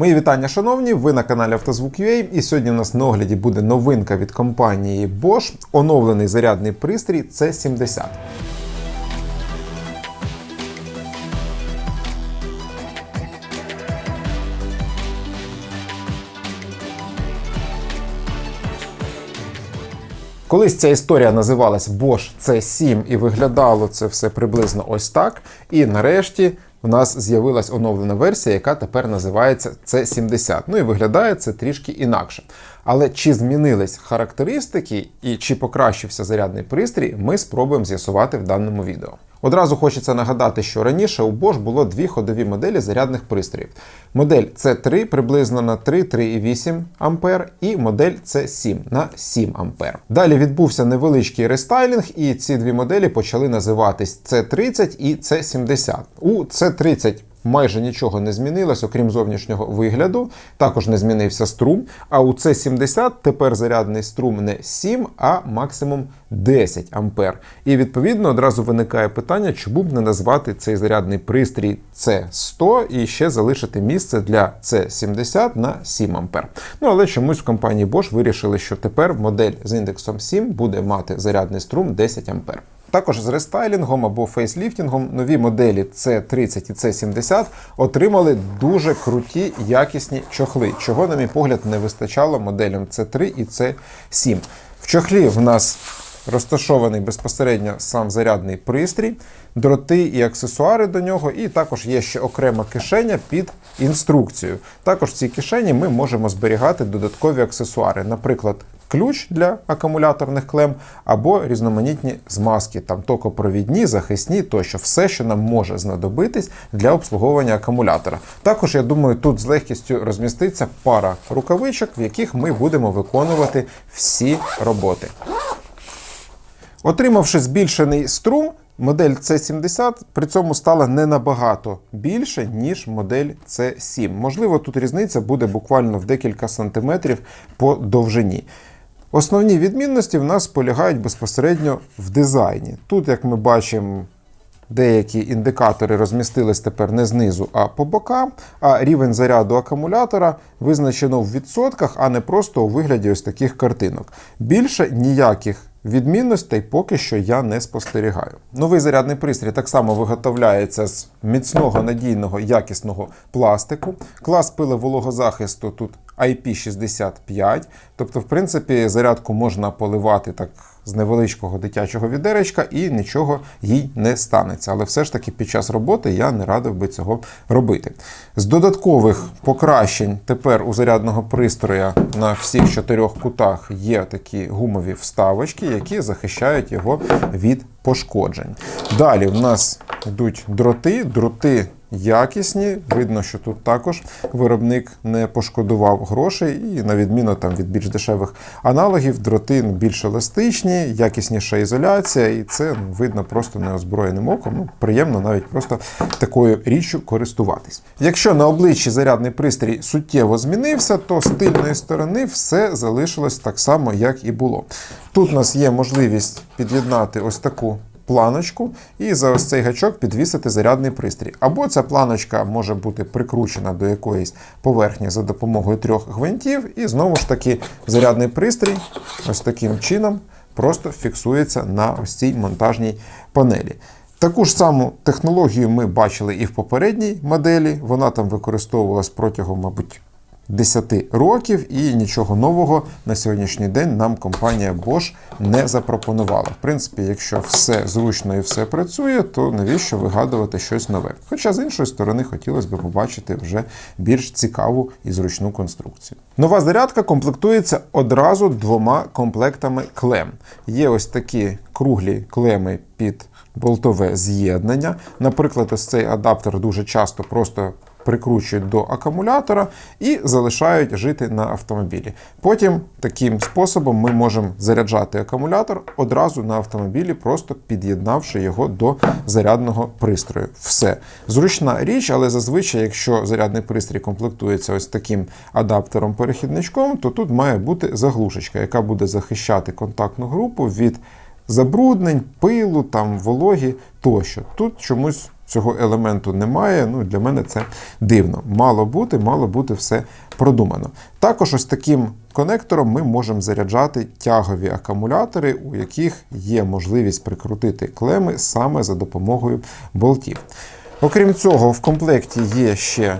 Мої вітання, шановні! Ви на каналі Автозвук.ua і сьогодні у нас на огляді буде новинка від компанії Bosch, оновлений зарядний пристрій C70. Колись ця історія називалась Bosch C7 і виглядало це все приблизно ось так. І нарешті у нас з'явилась оновлена версія, яка тепер називається C70. Ну і виглядає це трішки інакше. Але чи змінились характеристики і чи покращився зарядний пристрій, ми спробуємо з'ясувати в даному відео. Одразу хочеться нагадати, що раніше у Bosch було дві ходові моделі зарядних пристроїв. Модель C3 приблизно на 3-3,8 А і модель C7 на 7 А. Далі відбувся невеличкий рестайлінг, і ці дві моделі почали називатись C30 і C70. У C30 майже нічого не змінилось, окрім зовнішнього вигляду. Також не змінився струм. А у C70 тепер зарядний струм не 7, а максимум 10 ампер. І відповідно одразу виникає питання, чому б не назвати цей зарядний пристрій C100 і ще залишити місце для C70 на 7 ампер. Ну але чомусь в компанії Bosch вирішили, що тепер модель з індексом 7 буде мати зарядний струм 10 ампер. Також з рестайлінгом або фейсліфтінгом нові моделі C30 і C70 отримали дуже круті якісні чохли, чого, на мій погляд, не вистачало моделям C3 і C7. В чохлі в нас розташований безпосередньо сам зарядний пристрій, дроти і аксесуари до нього, і також є ще окрема кишеня під інструкцією. Також в цій кишені ми можемо зберігати додаткові аксесуари, наприклад, ключ для акумуляторних клем або різноманітні змазки, там токопровідні, захисні тощо, все, що нам може знадобитись для обслуговування акумулятора. Також, я думаю, тут з легкістю розміститься пара рукавичок, в яких ми будемо виконувати всі роботи. Отримавши збільшений струм, модель C70 при цьому стала не набагато більше, ніж модель C7. Можливо, тут різниця буде буквально в декілька сантиметрів по довжині. Основні відмінності в нас полягають безпосередньо в дизайні. Тут, як ми бачимо, деякі індикатори розмістились тепер не знизу, а по бокам, а рівень заряду акумулятора визначено в відсотках, а не просто у вигляді ось таких картинок. Більше ніяких відмінностей поки що я не спостерігаю. Новий зарядний пристрій так само виготовляється з міцного, надійного, якісного пластику. Клас пиловологозахисту тут IP65. Тобто, в принципі, зарядку можна поливати так з невеличкого дитячого відеречка і нічого їй не станеться. Але все ж таки під час роботи я не радив би цього робити. З додаткових покращень тепер у зарядного пристроя на всіх чотирьох кутах є такі гумові вставочки, які захищають його від пошкоджень. Далі в нас йдуть дроти, дроти. Якісні, видно, що тут також виробник не пошкодував грошей, і на відміну там від більш дешевих аналогів, дроти більш еластичні, якісніша ізоляція, і це ну, видно просто неозброєним оком. Ну, приємно навіть просто такою річчю користуватись. Якщо на обличчі зарядний пристрій суттєво змінився, то з тильної сторони все залишилось так само, як і було. Тут у нас є можливість під'єднати ось таку планочку і за ось цей гачок підвісити зарядний пристрій. Або ця планочка може бути прикручена до якоїсь поверхні за допомогою трьох гвинтів, і знову ж таки зарядний пристрій ось таким чином просто фіксується на ось цій монтажній панелі. Таку ж саму технологію ми бачили і в попередній моделі. Вона там використовувалась протягом, мабуть, 10 років, і нічого нового на сьогоднішній день нам компанія Bosch не запропонувала. В принципі, якщо все зручно і все працює, то навіщо вигадувати щось нове? Хоча з іншої сторони хотілося б побачити вже більш цікаву і зручну конструкцію. Нова зарядка комплектується одразу двома комплектами клем. Є ось такі круглі клеми під болтове з'єднання. Наприклад, ось цей адаптер дуже часто просто прикручують до акумулятора і залишають жити на автомобілі. Потім таким способом ми можемо заряджати акумулятор одразу на автомобілі, просто під'єднавши його до зарядного пристрою. Все. Зручна річ, але зазвичай, якщо зарядний пристрій комплектується ось таким адаптером-перехідничком, то тут має бути заглушечка, яка буде захищати контактну групу від забруднень, пилу, там, вологі тощо. Тут чомусь цього елементу немає. Ну, для мене це дивно. Мало бути, мало бути все продумано. Також ось таким конектором ми можемо заряджати тягові акумулятори, у яких є можливість прикрутити клеми саме за допомогою болтів. Окрім цього, в комплекті є ще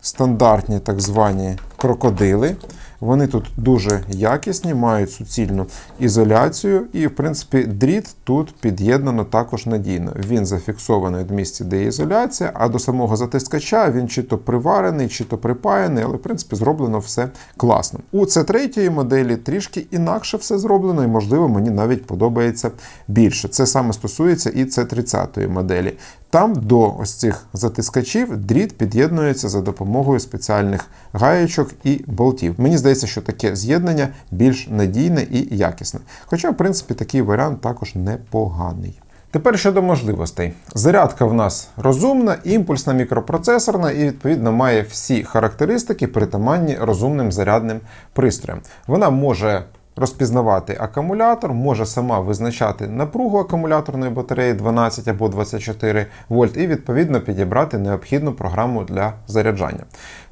стандартні так звані крокодили. Вони тут дуже якісні, мають суцільну ізоляцію, і, в принципі, дріт тут під'єднано також надійно. Він зафіксований в місці, де є ізоляція, а до самого затискача він чи то приварений, чи то припаяний, але в принципі зроблено все класно. У C3 моделі трішки інакше все зроблено, і, можливо, мені навіть подобається більше. Це саме стосується і C30 моделі. Там до ось цих затискачів дріт під'єднується за допомогою спеціальних гаєчок і болтів. Мені здається, що таке з'єднання більш надійне і якісне. Хоча, в принципі, такий варіант також непоганий. Тепер щодо можливостей. Зарядка в нас розумна, імпульсна, мікропроцесорна і, відповідно, має всі характеристики, притаманні розумним зарядним пристроям. Вона може розпізнавати акумулятор, може сама визначати напругу акумуляторної батареї 12 або 24 вольт, і відповідно підібрати необхідну програму для заряджання.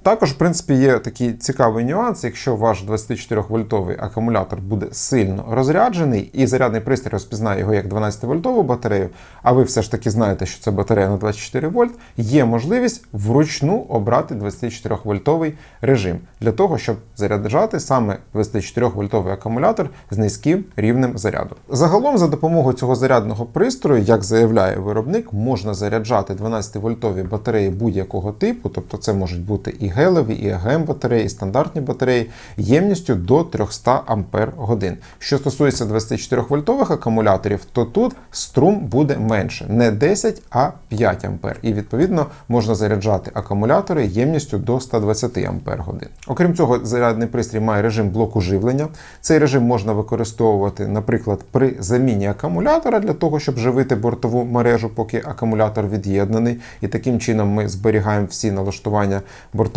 Також, в принципі, є такий цікавий нюанс, якщо ваш 24-вольтовий акумулятор буде сильно розряджений, і зарядний пристрій розпізнає його як 12-вольтову батарею, а ви все ж таки знаєте, що це батарея на 24 вольт, є можливість вручну обрати 24-вольтовий режим для того, щоб заряджати саме 24-вольтовий акумулятор з низьким рівнем заряду. Загалом, за допомогою цього зарядного пристрою, як заявляє виробник, можна заряджати 12-вольтові батареї будь-якого типу, тобто це можуть бути і гелеві, і АГМ батареї, і стандартні батареї ємністю до 300 Ампер годин. Що стосується 24-вольтових акумуляторів, то тут струм буде менше, не 10, а 5 Ампер. І відповідно можна заряджати акумулятори ємністю до 120 Ампер годин. Окрім цього, зарядний пристрій має режим блоку живлення. Цей режим можна використовувати, наприклад, при заміні акумулятора для того, щоб живити бортову мережу, поки акумулятор від'єднаний, і таким чином ми зберігаємо всі налаштування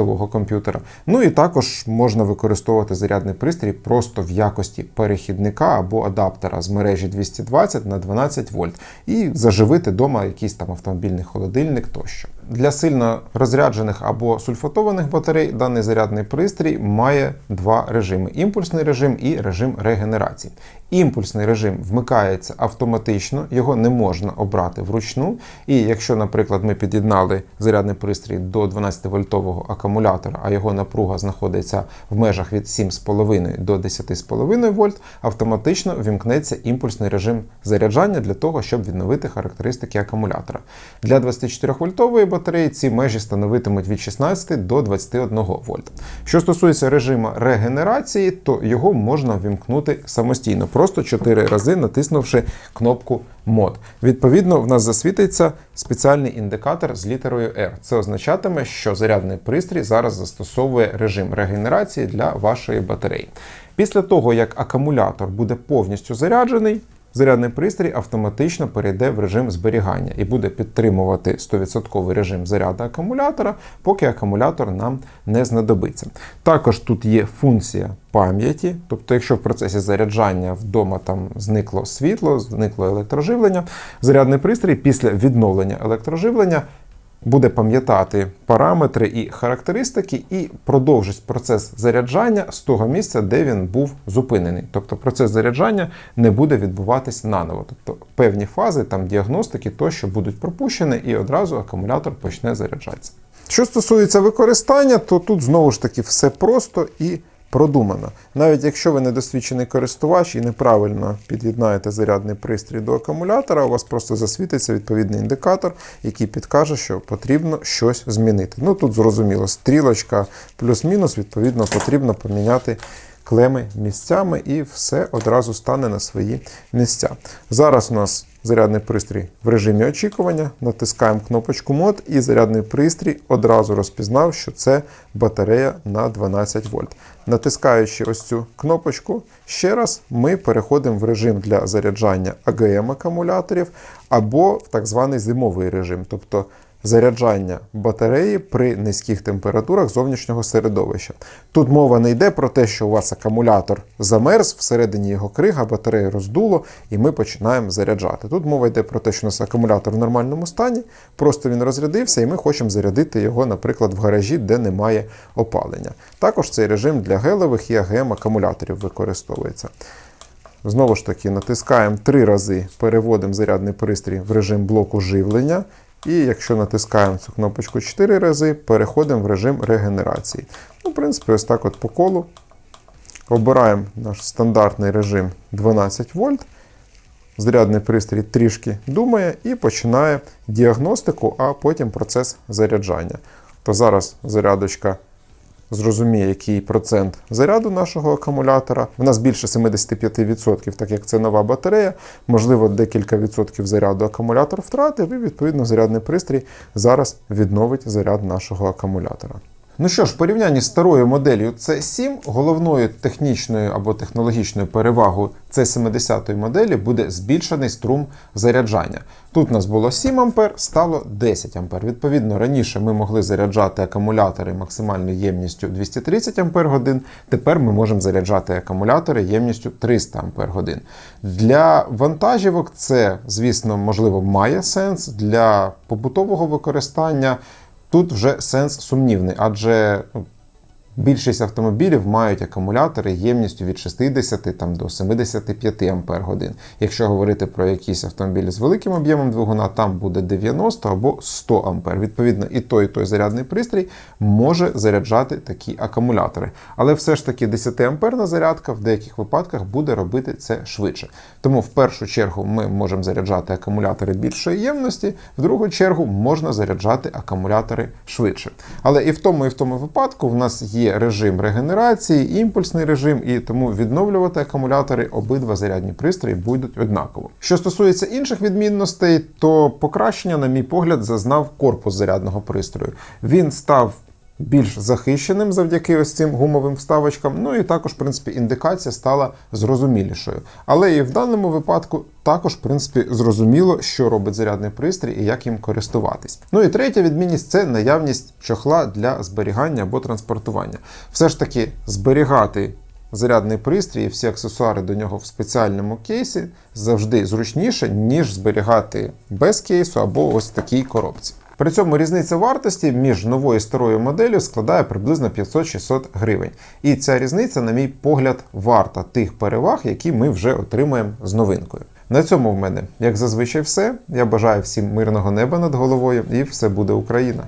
бортового комп'ютера. Ну і також можна використовувати зарядний пристрій просто в якості перехідника або адаптера з мережі 220 на 12 вольт і заживити вдома якийсь там автомобільний холодильник тощо. Для сильно розряджених або сульфатованих батарей даний зарядний пристрій має два режими: імпульсний режим і режим регенерації. Імпульсний режим вмикається автоматично, його не можна обрати вручну. І якщо, наприклад, ми під'єднали зарядний пристрій до 12-вольтового акумулятора, а його напруга знаходиться в межах від 7,5 до 10,5 вольт, автоматично вімкнеться імпульсний режим заряджання для того, щоб відновити характеристики акумулятора. Для 24-вольтової батареї ці межі становитимуть від 16 до 21 вольт. Що стосується режиму регенерації, то його можна вімкнути самостійно, просто 4 рази натиснувши кнопку мод. Відповідно, в нас засвітиться спеціальний індикатор з літерою R. Це означатиме, що зарядний пристрій зараз застосовує режим регенерації для вашої батареї. Після того, як акумулятор буде повністю заряджений, зарядний пристрій автоматично перейде в режим зберігання і буде підтримувати 100% режим заряду акумулятора, поки акумулятор нам не знадобиться. Також тут є функція пам'яті, тобто, якщо в процесі заряджання вдома там зникло світло, зникло електроживлення, зарядний пристрій після відновлення електроживлення буде пам'ятати параметри і характеристики, і продовжить процес заряджання з того місця, де він був зупинений. Тобто процес заряджання не буде відбуватись наново. Тобто певні фази там діагностики тощо будуть пропущені, і одразу акумулятор почне заряджатися. Що стосується використання, то тут знову ж таки все просто і продумано. Навіть якщо ви недосвідчений користувач і неправильно під'єднаєте зарядний пристрій до акумулятора, у вас просто засвітиться відповідний індикатор, який підкаже, що потрібно щось змінити. Ну тут зрозуміло, стрілочка плюс-мінус, відповідно, потрібно поміняти. Клеми місцями і все одразу стане на свої місця. Зараз у нас зарядний пристрій в режимі очікування, натискаємо кнопочку мод, і зарядний пристрій одразу розпізнав, що це батарея на 12 вольт. Натискаючи ось цю кнопочку, ще раз ми переходимо в режим для заряджання АГМ акумуляторів або в так званий зимовий режим. Тобто заряджання батареї при низьких температурах зовнішнього середовища. Тут мова не йде про те, що у вас акумулятор замерз, всередині його крига, батарею роздуло, і ми починаємо заряджати. Тут мова йде про те, що у нас акумулятор в нормальному стані, просто він розрядився, і ми хочемо зарядити його, наприклад, в гаражі, де немає опалення. Також цей режим для гелевих і АГМ акумуляторів використовується. Знову ж таки, натискаємо три рази, переводимо зарядний пристрій в режим блоку живлення. І якщо натискаємо цю кнопочку 4 рази, переходимо в режим регенерації. Ну, в принципі, ось так от по колу. Обираємо наш стандартний режим 12 вольт. Зарядний пристрій трішки думає і починає діагностику, а потім процес заряджання. То зараз зарядочка зрозуміє, який процент заряду нашого акумулятора. В нас більше 75%, так як це нова батарея. Можливо, декілька відсотків заряду акумулятор втратив, і відповідно зарядний пристрій зараз відновить заряд нашого акумулятора. Ну що ж, в порівнянні з старою моделлю C7, головною технічною або технологічною перевагою C70 моделі буде збільшений струм заряджання. Тут у нас було 7 А, стало 10 А. Відповідно, раніше ми могли заряджати акумулятори максимальною ємністю 230 Ах, тепер ми можемо заряджати акумулятори ємністю 300 Ах. Для вантажівок це, звісно, можливо, має сенс. Для побутового використання Тут вже сенс сумнівний, адже ну, більшість автомобілів мають акумулятори ємністю від 60 там, до 75 Ампер годин. Якщо говорити про якісь автомобілі з великим об'ємом двигуна, там буде 90 або 100 Ампер. Відповідно, і той, і той зарядний пристрій може заряджати такі акумулятори. Але все ж таки 10 амперна зарядка в деяких випадках буде робити це швидше. Тому в першу чергу ми можемо заряджати акумулятори більшої ємності, в другу чергу можна заряджати акумулятори швидше. Але і в тому, і в тому випадку в нас є режим регенерації, імпульсний режим, і тому відновлювати акумулятори обидва зарядні пристрої будуть однаково. Що стосується інших відмінностей, то покращення, на мій погляд, зазнав корпус зарядного пристрою. Він став більш захищеним завдяки ось цим гумовим вставочкам. Ну і також, в принципі, індикація стала зрозумілішою. Але і в даному випадку також, в принципі, зрозуміло, що робить зарядний пристрій і як їм користуватись. Ну і третя відмінність це наявність чохла для зберігання або транспортування. Все ж таки, зберігати. Зарядний пристрій і всі аксесуари до нього в спеціальному кейсі завжди зручніше, ніж зберігати без кейсу або ось такій коробці. При цьому різниця вартості між новою і старою моделлю складає приблизно 500-600 гривень. І ця різниця, на мій погляд, варта тих переваг, які ми вже отримаємо з новинкою. На цьому в мене, як зазвичай, все. Я бажаю всім мирного неба над головою, і все буде Україна.